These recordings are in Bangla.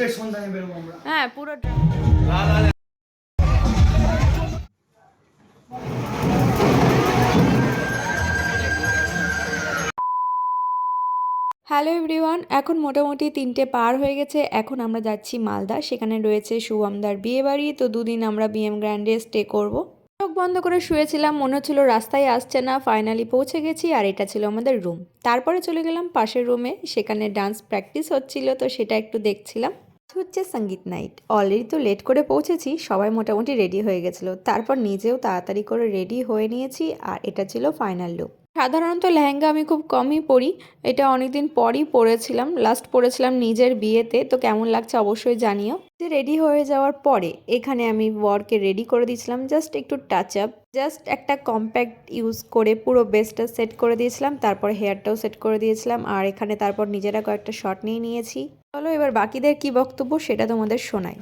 ভূতের সন্ধানে বেরোবো আমরা। হ্যাঁ পুরো হ্যালো এভরিওয়ান এখন মোটামুটি তিনটে পার হয়ে গেছে। এখন আমরা যাচ্ছি মালদা সেখানে রয়েছে শুভমদার বিয়ে বাড়ি। তো দুদিন আমরা বিএম গ্র্যান্ডে স্টে করব। চোখ বন্ধ করে শুয়েছিলাম মনে হচ্ছিল রাস্তায় আসছে না ফাইনালি পৌঁছে গেছি আর এটা ছিল আমাদের রুম তারপরে চলে গেলাম পাশের রুমে সেখানে ডান্স প্র্যাকটিস হচ্ছিল তো সেটা একটু দেখছিলাম। হচ্ছে সংগীত নাইট। অলরেডি তো লেট করে পৌঁছেছি, সবাই মোটামুটি রেডি হয়ে গেছিল। তারপর নিজেও তাড়াতাড়ি করে রেডি হয়ে নিয়েছি, আর এটা ছিল ফাইনাল লুক সাধারণত লেহেঙ্গা আমি খুব কমই পরি, এটা অনেকদিন পরই পরেছিলাম লাস্ট পরেছিলাম নিজের বিয়েতে, তো কেমন লাগছে অবশ্যই জানিও। যে রেডি হয়ে যাওয়ার পরে, এখানে আমি ওয়ার্কে রেডি করে দিয়েছিলাম জাস্ট একটু টাচ আপ জাস্ট একটা কম্প্যাক্ট ইউজ করে পুরো বেসটা সেট করে দিয়েছিলাম, তারপর হেয়ারটাও সেট করে দিয়েছিলাম, আর এখানে তারপর নিজেরা কয়েকটা শট নিয়ে নিয়েছি। চলো এবার বাকিদের কি বক্তব্য সেটা তোমাদের শোনাই।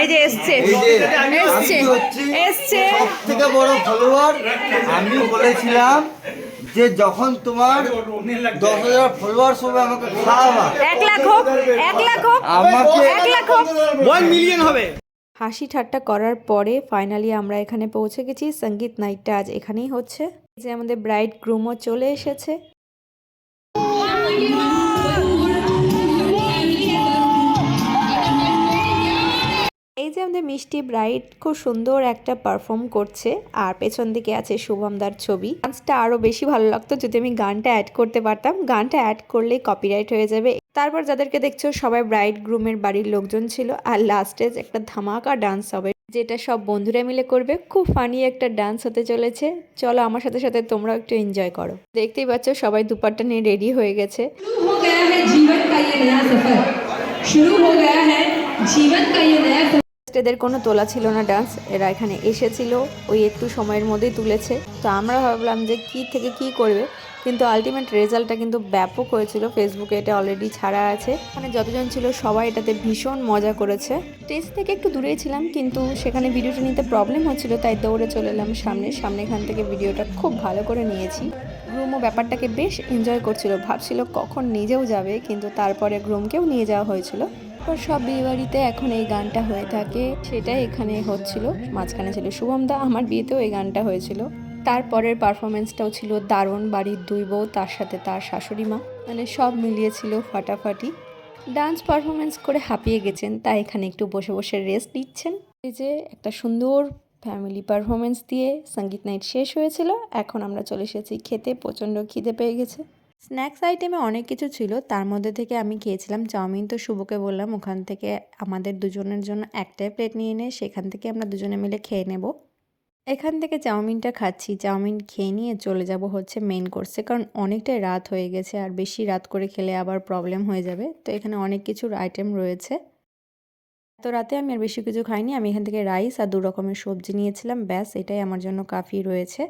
এই যে এসছে। এসছে। এসছে। থেকে বড় ফলোয়ার আমি বলেছিলাম যে যখন তোমার দশ হাজার ফলোয়ার্স হবে আমাকে খাওয়াবা এক লাখ হোক এক লাখ হোক আমাকে এক লাখ হোক। ওয়ান মিলিয়ন হবে। হাসি ঠাট্টা করার পরে ফাইনালি আমরা এখানে পৌঁছে গেছি। সংগীত নাইটটা আজ এখানেই হচ্ছে। এই যে আমাদের ব্রাইড গ্রুমও চলে এসেছে। এই যে আমাদের মিষ্টি ব্রাইট খুব সুন্দর একটা পারফর্ম করছে, আর পেছন দিকে আছে শুভমদার ছবি। ডান্সটা আরও বেশি ভালো লাগতো যদি আমি গানটা অ্যাড করতে পারতাম। গানটা অ্যাড করলেই কপিরাইট হয়ে যাবে। তারপর যাদেরকে দেখছ, সবাই ব্রাইট গ্রুমের বাড়ির লোকজন ছিল, আর লাস্টে একটা ধামাকা ডান্স হবে, যেটা সব বন্ধুরা মিলে করবে। খুব ফানি একটা ডান্স হতে চলেছে। চলো আমার সাথে সাথে তোমরাও একটু এনজয় করো। দেখতেই পাচ্ছ, সবাই দুপারটা নিয়ে রেডি হয়ে গেছে। শুরু জীবন কা এদের কোনো তোলা ছিল না ডান্স এরা এখানে এসেছিল, ওই একটু সময়ের মধ্যেই তুলেছে। তো আমরা ভাবলাম যে কি থেকে কি করবে, কিন্তু আলটিমেট রেজাল্টটা কিন্তু ব্যাপক হয়েছিল। ফেসবুকে এটা অলরেডি ছাড়া আছে। মানে যতজন ছিল সবাই এটাতে ভীষণ মজা করেছে। স্টেজ থেকে একটু দূরেই ছিলাম, কিন্তু সেখানে ভিডিওটা নিতে প্রবলেম হচ্ছিল, তাই দৌড়ে চলে এলাম সামনে। সামনে এখান থেকে ভিডিওটা খুব ভালো করে নিয়েছি। গ্রুমও ব্যাপারটাকে বেশ এনজয় করছিল। ভাবছিল কখন নিজেও যাবে, কিন্তু তারপরে গ্রুমকেও নিয়ে যাওয়া হয়েছিল। তারপর সব বিয়েবাড়িতে এখন এই গানটা হয়ে থাকে। সেটাই এখানে হচ্ছিল। মাঝখানে ছিল শুভম দা আমার বিয়েতেও এই গানটা হয়েছিল। তারপরের পারফরমেন্সটাও ছিল দারুণ, বাড়ির দুই বউ, তার সাথে তার শাশুড়ি মা। মানে সব মিলিয়েছিল ফাটাফাটি। ডান্স পারফরমেন্স করে হাঁপিয়ে গেছেন, তাই এখানে একটু বসে বসে রেস্ট নিচ্ছেন। এই যে একটা সুন্দর ফ্যামিলি পারফরমেন্স দিয়ে সংগীত নাইট শেষ হয়েছিল। এখন আমরা চলে এসেছি খেতে, প্রচণ্ড খিদে পেয়ে গেছে। স্ন্যাক্স আইটেমে অনেক কিছু ছিল। তার মধ্যে থেকে আমি খেয়েছিলাম চাউমিন। তো শুভকে বললাম, ওখান থেকে আমাদের দুজনের জন্য একটাই প্লেট নিয়ে নে, সেখান থেকে আমরা দুজনে মিলে খেয়ে নেব। এখান থেকে চাউমিনটা খাচ্ছি। চাউমিন খেয়ে নিয়ে চলে যাব হচ্ছে মেন কোর্সে কারণ অনেকটাই রাত হয়ে গেছে আর বেশি রাত করে খেলে আবার প্রবলেম হয়ে যাবে। তো এখানে অনেক কিছুর আইটেম রয়েছে। এত রাতে আমি আর বেশি কিছু খাইনি। আমি এখান থেকে রাইস আর দু রকমের সবজি নিয়েছিলাম। ব্যাস, এটাই আমার জন্য কাফি রয়েছে।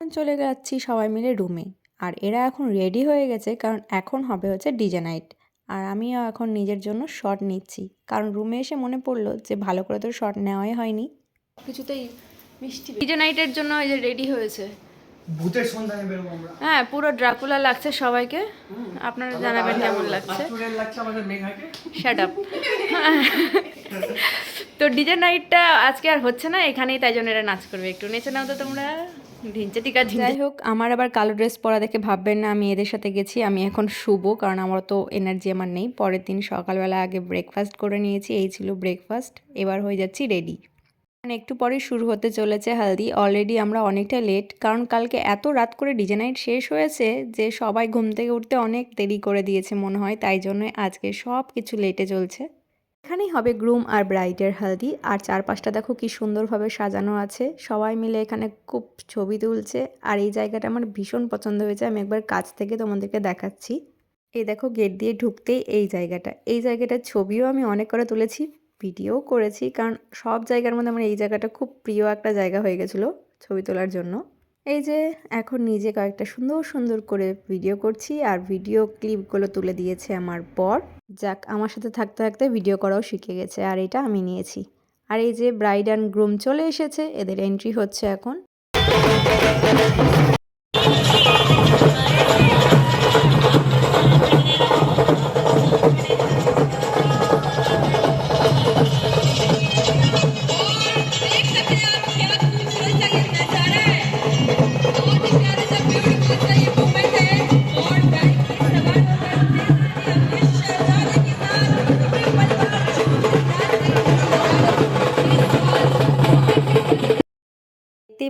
চলে যাচ্ছি সবাই মিলে রুমে আর এরা এখন রেডি হয়ে গেছে কারণ এখন হবে হচ্ছে ডিজে নাইট আর আমিও এখন নিজের জন্য শট নিচ্ছি। কারণ রুমে এসে মনে পড়ল যে ভালো করে তো শট নেওয়াই হয়নি। কিছুতেই মিষ্টি ডিজে নাইটের জন্য এই যে রেডি হয়েছে। ভূতের সন্ধানে বেরোবো আমরা। হ্যাঁ পুরো ড্রাকুলা লাগছে সবাইকে। আপনারা জানাবেন কেমন লাগছে? লাগছে আমাদের মেঘাকে। শাট আপ তো ডিজে নাইটটা আজকে আর হচ্ছে না এখানেই তাই জন্য এরা নাচ করবে। একটু নেচে নাও তো তোমরা। যাই হোক, আমার আবার কালো ড্রেস পরা দেখে ভাববেন না, আমি এদের সাথে গেছি, আমি এখন শুভ কারণ আমার তো এনার্জি আমার নেই। পরের দিন সকালবেলা আগে ব্রেকফাস্ট করে নিয়েছি, এই ছিল ব্রেকফাস্ট এবার হয়ে যাচ্ছি রেডি মানে একটু পরেই শুরু হতে চলেছে হালদি। অলরেডি আমরা অনেকটা লেট কারণ কালকে এত রাত করে ডিজে নাইট শেষ হয়েছে যে সবাই ঘুম থেকে উঠতে অনেক দেরি করে দিয়েছে মনে হয়, তাই জন্য আজকে সব কিছু লেটে চলছে। এখানেই হবে গ্রুম আর ব্রাইডের হালদি। আর চারপাশটা দেখো কি সুন্দরভাবে সাজানো আছে। সবাই মিলে এখানে খুব ছবি তুলছে। আর এই জায়গাটা আমার ভীষণ পছন্দ হয়েছে। আমি একবার কাছ থেকে তোমাদেরকে দেখাচ্ছি। এই দেখো গেট দিয়ে ঢুকতেই এই জায়গাটা। এই জায়গাটার ছবিও আমি অনেক করে তুলেছি, ভিডিও করেছি। কারণ সব জায়গার মধ্যে আমার এই জায়গাটা খুব প্রিয় একটা জায়গা হয়ে গেছিল ছবি তোলার জন্য। এই যে এখন নিজে কয়েকটা সুন্দর সুন্দর করে ভিডিও করছি আর ভিডিও ক্লিপগুলো তুলে দিয়েছে আমার বর। যাক, আমার সাথে থাকতে থাকতে ভিডিও করাও শিখে গেছে আর এটা আমি নিয়েছি। আর এই যে ব্রাইড অ্যান্ড গ্রুম চলে এসেছে, এদের এন্ট্রি হচ্ছে এখন।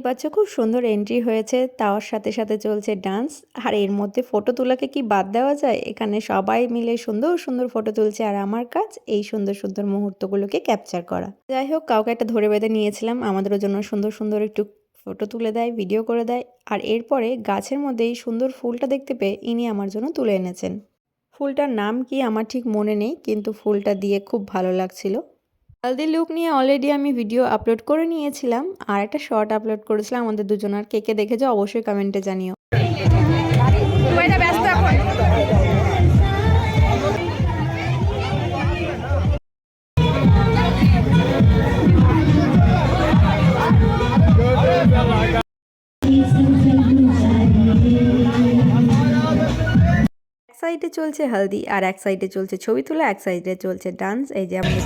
পাচ্ছ খুব সুন্দর এন্ট্রি হয়েছে তার সাথে সাথে চলছে ডান্স আর এর মধ্যে ফটো তোলাকে কি বাদ দেওয়া যায়? এখানে সবাই মিলে সুন্দর সুন্দর ফটো তুলছে, আর আমার কাজ এই সুন্দর সুন্দর মুহূর্তগুলোকে ক্যাপচার করা। যাই হোক, কাউকে একটা ধরে বেঁধে নিয়েছিলাম আমাদের জন্য সুন্দর সুন্দর একটু ফটো তুলে দেয় ভিডিও করে দেয়, আর এরপরে গাছের মধ্যে এই সুন্দর ফুলটা দেখতে পেয়ে ইনি আমার জন্য তুলে এনেছেন। ফুলটার নাম কি আমার ঠিক মনে নেই, কিন্তু ফুলটা দিয়ে খুব ভালো লাগছিল। হালদি লুক নিয়ে অলরেডি আমি ভিডিও আপলোড করে নিয়েছিলাম। আর একটা শর্ট আপলোড করেছিলাম। আমাদের দুজনের কেকে দেখে দেখেছ অবশ্যই কমেন্টে জানিও। সাইডে চলছে হালদি, আর এক সাইডে চলছে ছবি তোলা, এক সাইডে চলছে ডান্স, এই যে আমাদের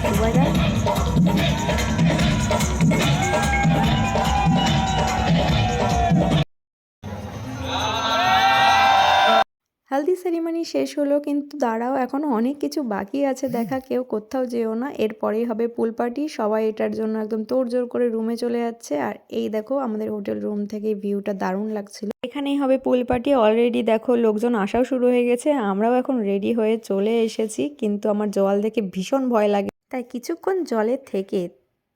হালদি সেরিমনি শেষ হলো কিন্তু দাঁড়াও এখনও অনেক কিছু বাকি আছে, দেখা কেউ কোথাও যেও না। এরপরেই হবে পুল পার্টি, সবাই এটার জন্য একদম তোড়জোড় করে রুমে চলে যাচ্ছে। আর এই দেখো, আমাদের হোটেল রুম থেকে ভিউটা দারুণ লাগছিল। এখানেই হবে পুল পার্টি, অলরেডি দেখো লোকজন আসাও শুরু হয়ে গেছে, আমরাও এখন রেডি হয়ে চলে এসেছি, কিন্তু আমার জল দেখে ভীষণ ভয় লাগে। তাই কিছুক্ষণ জলে থেকে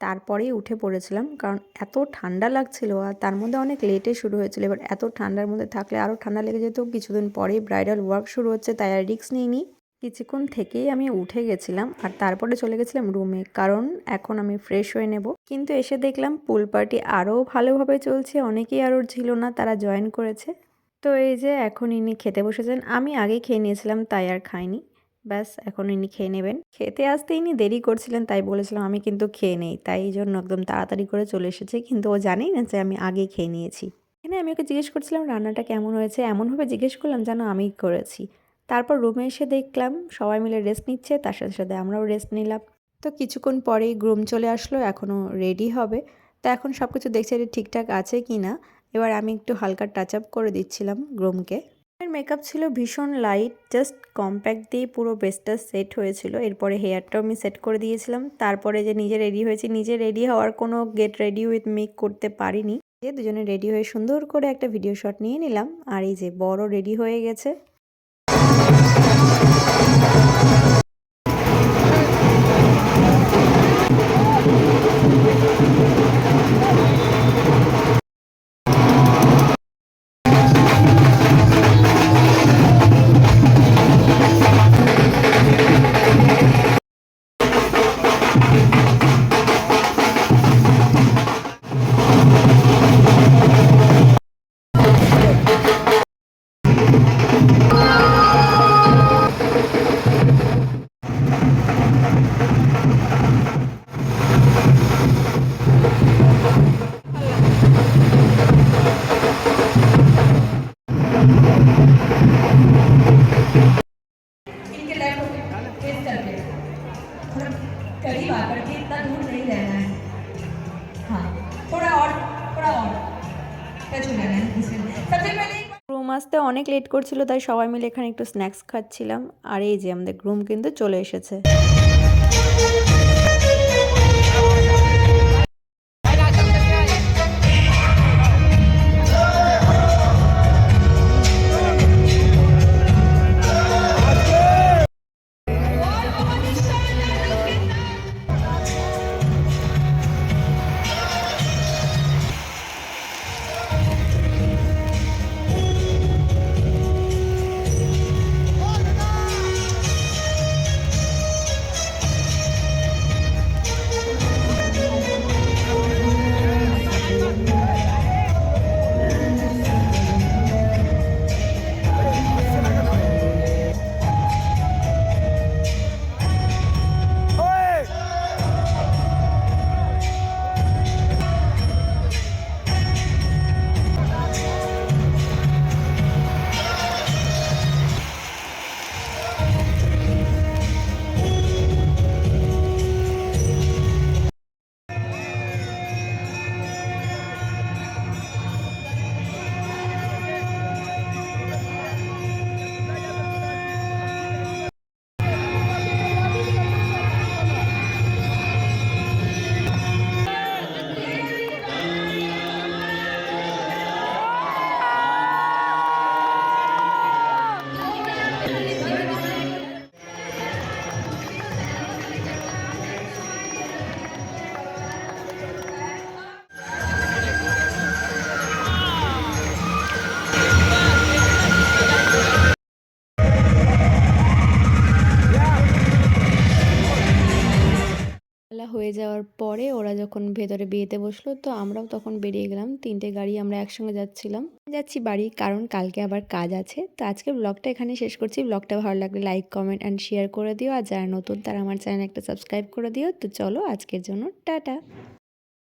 তারপরেই উঠে পড়েছিলাম, কারণ এত ঠান্ডা লাগছিল আর তার মধ্যে অনেক লেটে শুরু হয়েছিল। এবার এত ঠান্ডার মধ্যে থাকলে আরও ঠান্ডা লেগে যেত। কিছুদিন পরেই ব্রাইডাল ওয়ার্ক শুরু হচ্ছে, তাই আর রিস্ক নিইনি। কিছুক্ষণ থেকেই আমি উঠে গেছিলাম আর তারপরে চলে গেছিলাম রুমে কারণ এখন আমি ফ্রেশ হয়ে নেব। কিন্তু এসে দেখলাম পুল পার্টি আরও ভালোভাবে চলছে, অনেকেই আরও ছিল না, তারা জয়েন করেছে। তো এই যে এখন ইনি খেতে বসেছেন, আমি আগে খেয়ে নিয়েছিলাম, তাই আর খাইনি। ব্যাস, এখন ইনি খেয়ে নেবেন। খেতে আসতে ইনি দেরি করছিলেন, তাই বলেছিলাম আমি কিন্তু খেয়ে নেই। তাই এই জন্য একদম তাড়াতাড়ি করে চলে এসেছে, কিন্তু ও জানেই না যে আমি আগে খেয়ে নিয়েছি। এখানে আমি ওকে জিজ্ঞেস করছিলাম, রান্নাটা কেমন হয়েছে? এমনভাবে জিজ্ঞেস করলাম যেন আমি করেছি। তারপর রুমে এসে দেখলাম, সবাই মিলে রেস্ট নিচ্ছে, তার সাথে সাথে আমরাও রেস্ট নিলাম। তো কিছুক্ষণ পরেই গ্রুম চলে আসলো এখনও রেডি হবে। তো এখন সব কিছু দেখছে যে ঠিকঠাক আছে কি না এবার আমি একটু হালকা টাচ আপ করে দিচ্ছিলাম গ্রুমকে মেকআপ ছিল ভীষণ লাইট জাস্ট কম্প্যাক্ট দিয়ে পুরো বেসটা সেট হয়েছিল। এরপরে হেয়ারটাও আমি সেট করে দিয়েছিলাম। তারপরে যে নিজে রেডি হয়েছি, নিজে রেডি হওয়ার কোনো গেট রেডি উইথ মেক করতে পারিনি। যে দুজনে রেডি হয়ে সুন্দর করে একটা ভিডিও শট নিয়ে নিলাম। আর এই যে বড় রেডি হয়ে গেছে। অনেক লেট করছিল, তাই সবাই মিলে এখানে একটু স্ন্যাক্স খাচ্ছিলাম। আর এই যে আমাদের গ্রুম কিন্তু চলে এসেছে। হয়ে যাওয়ার পরে ওরা যখন ভেতরে বিয়েতে বসল, তো আমরাও তখন বেরিয়ে গেলাম। তিনটে গাড়ি আমরা একসঙ্গে যাচ্ছিলাম। যাচ্ছি বাড়ি কারণ, কালকে আবার কাজ আছে। তো আজকে ব্লগটা এখানে শেষ করছি। ব্লগটা ভালো লাগলে লাইক কমেন্ট অ্যান্ড শেয়ার করে দিও। আর যারা নতুন, তারা আমার চ্যানেল একটা সাবস্ক্রাইব করে দিও। তো চলো আজকের জন্য, টাটা!